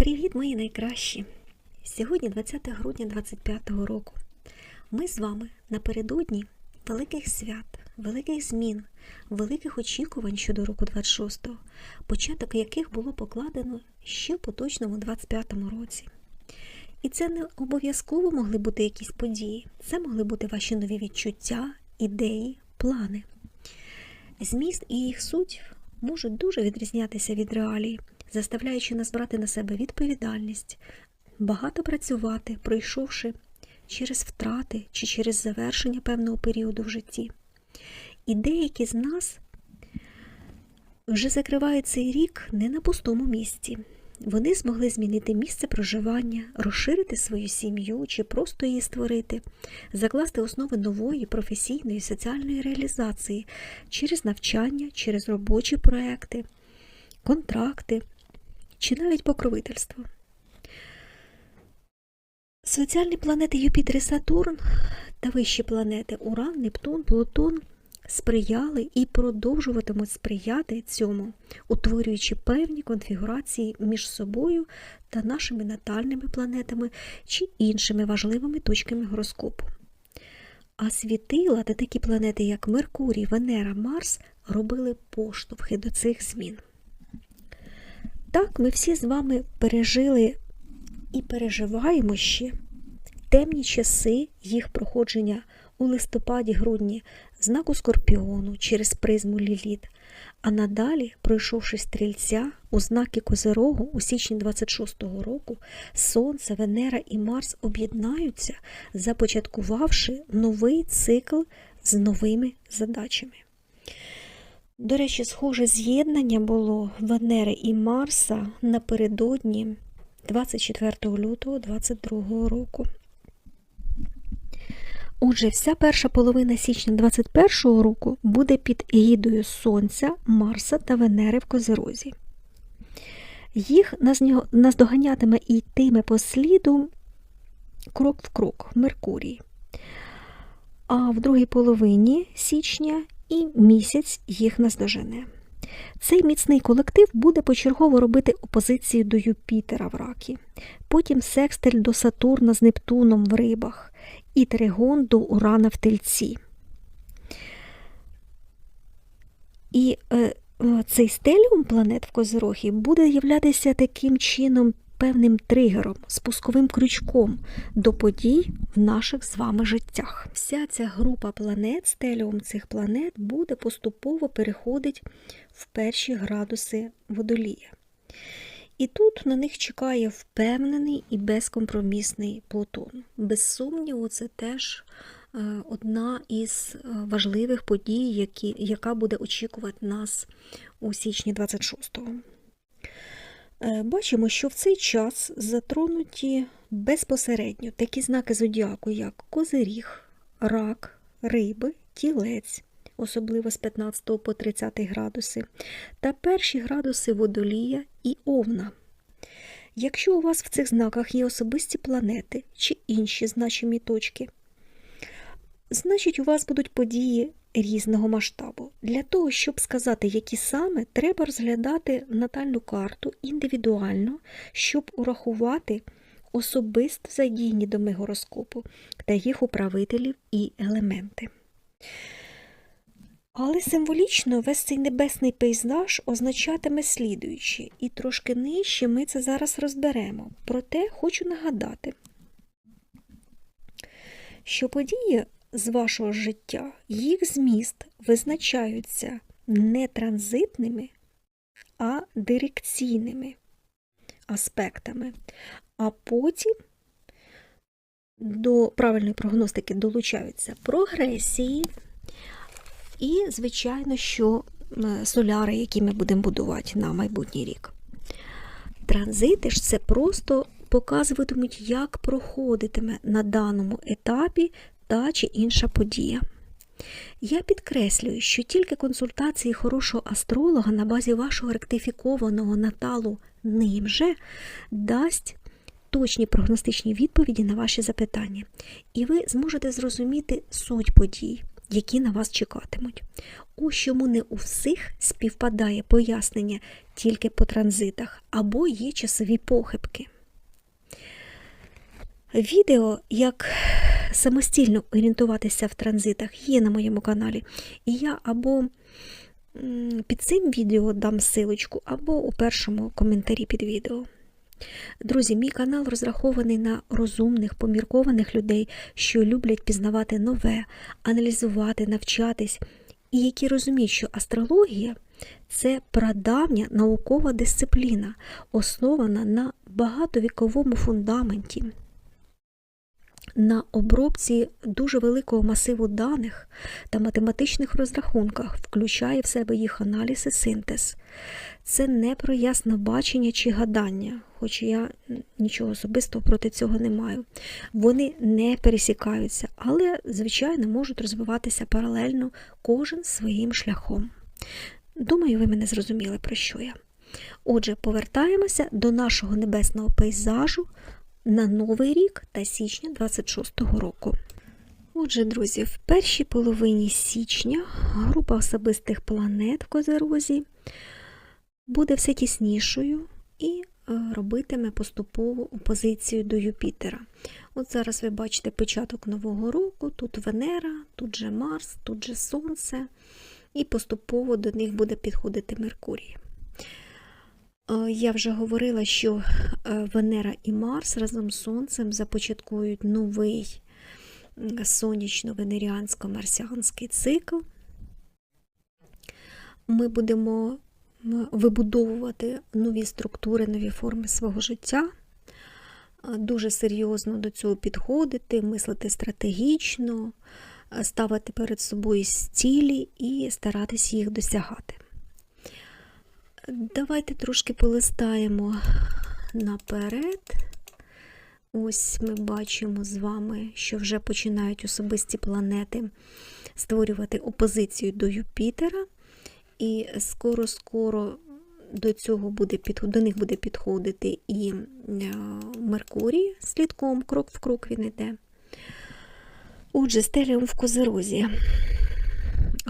Привіт, мої найкращі! Сьогодні 20 грудня 25 року. Ми з вами напередодні великих свят, великих змін, великих очікувань щодо року 26-го, початок яких було покладено ще в поточному 25-му році. І це не обов'язково могли бути якісь події, це могли бути ваші нові відчуття, ідеї, плани. Зміст і їх суть можуть дуже відрізнятися від реалії, заставляючи нас брати на себе відповідальність, багато працювати, пройшовши через втрати чи через завершення певного періоду в житті. І деякі з нас вже закривають цей рік не на пустому місці. Вони змогли змінити місце проживання, розширити свою сім'ю чи просто її створити, закласти основи нової професійної соціальної реалізації через навчання, через робочі проекти, контракти чи навіть покровительство. Соціальні планети Юпітер і Сатурн та вищі планети Уран, Нептун, Плутон сприяли і продовжуватимуть сприяти цьому, утворюючи певні конфігурації між собою та нашими натальними планетами чи іншими важливими точками гороскопу. А світила та такі планети, як Меркурій, Венера, Марс, робили поштовхи до цих змін. Так, ми всі з вами пережили і переживаємо ще темні часи їх проходження у листопаді-грудні знаку Скорпіону через призму Ліліт, а надалі, пройшовши стрільця у знаки Козирогу у січні 26-го року, Сонце, Венера і Марс об'єднаються, започаткувавши новий цикл з новими задачами. До речі, схоже з'єднання було Венери і Марса напередодні 24 лютого 2022 року. Отже, вся перша половина січня 2021 року буде під егідою Сонця, Марса та Венери в Козирозі. Їх наздоганятиме і йтиме по сліду крок в крок Меркурій. А в другій половині січня і місяць їх наздожене. Цей міцний колектив буде почергово робити опозицію до Юпітера в ракі, потім секстиль до Сатурна з Нептуном в рибах і тригон до Урана в тельці. І е, цей стеліум планет в Козирогі буде являтися таким чином певним тригером, спусковим крючком до подій в наших з вами життях. Вся ця група планет, стеліум цих планет буде поступово переходить в перші градуси водолія. І тут на них чекає впевнений і безкомпромісний Плутон. Без сумніву, це теж одна із важливих подій, які, яка буде очікувати нас у січні 26-го. Бачимо, що в цей час затронуті безпосередньо такі знаки зодіаку, як Козиріг, Рак, Риби, Тілець, особливо з 15 по 30 градуси, та перші градуси водолія і овна. Якщо у вас в цих знаках є особисті планети чи інші значимі точки, значить у вас будуть події різного масштабу. Для того, щоб сказати, які саме, треба розглядати натальну карту індивідуально, щоб урахувати особисто задійні доми гороскопу та їх управителів і елементи. Але символічно весь цей небесний пейзаж означатиме слідуюче, і трошки нижче ми це зараз розберемо. Проте хочу нагадати, що події з вашого життя, їх зміст визначаються не транзитними, а дирекційними аспектами. А потім до правильної прогностики долучаються прогресії і, звичайно, що соляри, які ми будемо будувати на майбутній рік. Транзити ж це просто показуватимуть, як проходитиме на даному етапі та чи інша подія. Я підкреслюю, що тільки консультації хорошого астролога на базі вашого ректифікованого наталу ним же дасть точні прогностичні відповіді на ваші запитання, і ви зможете зрозуміти суть подій, які на вас чекатимуть. Ось чому не у всіх співпадає пояснення тільки по транзитах, або є часові похибки. Відео, як самостійно орієнтуватися в транзитах, є на моєму каналі. І я або під цим відео дам силочку, або у першому коментарі під відео. Друзі, мій канал розрахований на розумних, поміркованих людей, що люблять пізнавати нове, аналізувати, навчатись, і які розуміють, що астрологія це прадавня наукова дисципліна, основана на багатовіковому фундаменті, на обробці дуже великого масиву даних та математичних розрахунках, включає в себе їх аналіз і синтез. Це не про ясне бачення чи гадання, хоч я нічого особистого проти цього не маю. Вони не пересікаються, але, звичайно, можуть розвиватися паралельно кожен своїм шляхом. Думаю, ви мене зрозуміли, про що я. Отже, повертаємося до нашого небесного пейзажу на Новий рік та січня 26-го року. Отже, друзі, в першій половині січня група особистих планет в Козерозі буде все тіснішою і е, робитиме поступову опозицію до Юпітера. От зараз ви бачите початок Нового року, тут Венера, тут же Марс, тут же Сонце, і поступово до них буде підходити Меркурій. Е, Я вже говорила, що е, Венера і Марс разом з Сонцем започаткують новий сонячно-венеріансько-марсіанський цикл. Ми будемо вибудовувати нові структури, нові форми свого життя, дуже серйозно до цього підходити, мислити стратегічно, ставити перед собою цілі і старатись їх досягати. Давайте трошки полистаємо наперед. Ось ми бачимо з вами, що вже починають особисті планети створювати опозицію до Юпітера. І скоро-скоро до цього буде до них буде підходити і Меркурій слідком, крок в крок він йде. Отже, стеліум в козерозі.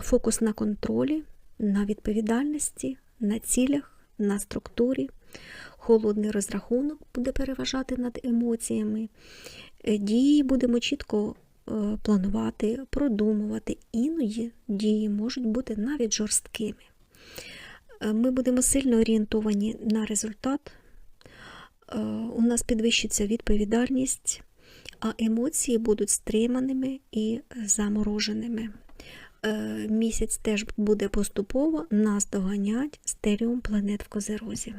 Фокус на контролі, на відповідальності, на цілях, на структурі. Холодний розрахунок буде переважати над емоціями. Дії будемо чітко планувати, продумувати. Іноді дії можуть бути навіть жорсткими. Ми будемо сильно орієнтовані на результат, у нас підвищиться відповідальність, а емоції будуть стриманими і замороженими. Місяць теж буде поступово нас доганять стеріум планет в Козерозі.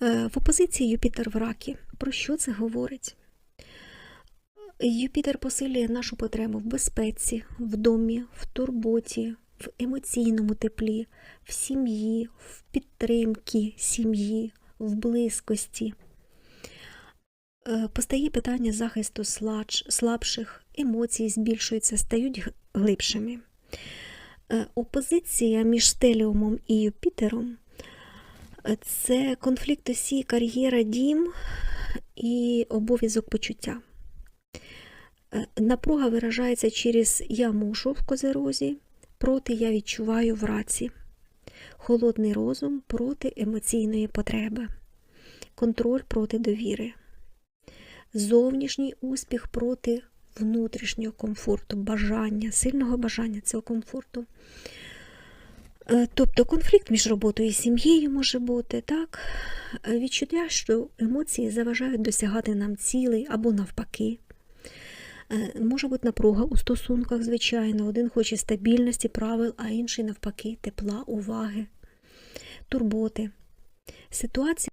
В опозиції Юпітер в ракі. Про що це говорить? Юпітер посилює нашу потребу в безпеці, в домі, в турботі, в емоційному теплі, в сім'ї, в підтримці сім'ї, в близькості. Постає питання захисту слабших, емоції збільшуються, стають глибшими. Опозиція між стеліумом і Юпітером це конфлікт осі, кар'єра, дім і обов'язок почуття. Напруга виражається через я мушу в козерозі, проти я відчуваю в раці, холодний розум проти емоційної потреби, контроль проти довіри, зовнішній успіх проти внутрішнього комфорту, бажання, сильного бажання цього комфорту. Тобто конфлікт між роботою і сім'єю може бути, так? Відчуття, що емоції заважають досягати нам цілей або навпаки. Може бути напруга у стосунках, звичайно, один хоче стабільності, правил, а інший, навпаки, тепла, уваги, турботи. Ситуація